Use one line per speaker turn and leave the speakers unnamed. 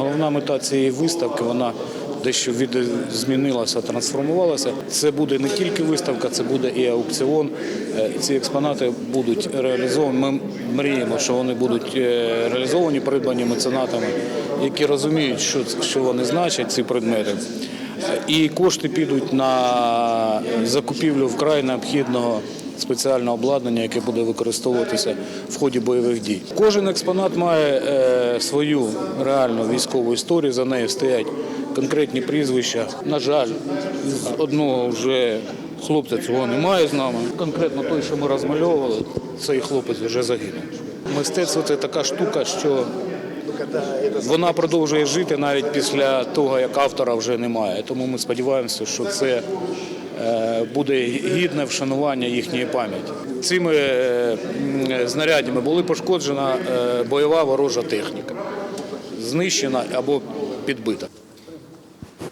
Головна мета цієї виставки вона дещо від змінилася, трансформувалася. Це буде не тільки виставка, це буде і аукціон. Е, Ці експонати будуть реалізовані. Ми мріємо, що вони будуть е, реалізовані, придбані меценатами, які розуміють, що, що вони значать, ці предмети. І кошти підуть на закупівлю вкрай необхідного спеціального обладнання, яке буде використовуватися в ході бойових дій. Кожен експонат має е, свою реальну військову історію. За нею стоять конкретні прізвища. На жаль, одного вже хлопця цього немає з нами. Конкретно той, що ми розмальовували, цей хлопець вже загинув. Мистецтво це така штука, що вона продовжує жити навіть після того, як автора вже немає. Тому ми сподіваємося, що це е, буде гідне вшанування їхньої пам'яті. Цими е, була були пошкоджена е, бойова ворожа техніка, знищена або підбита.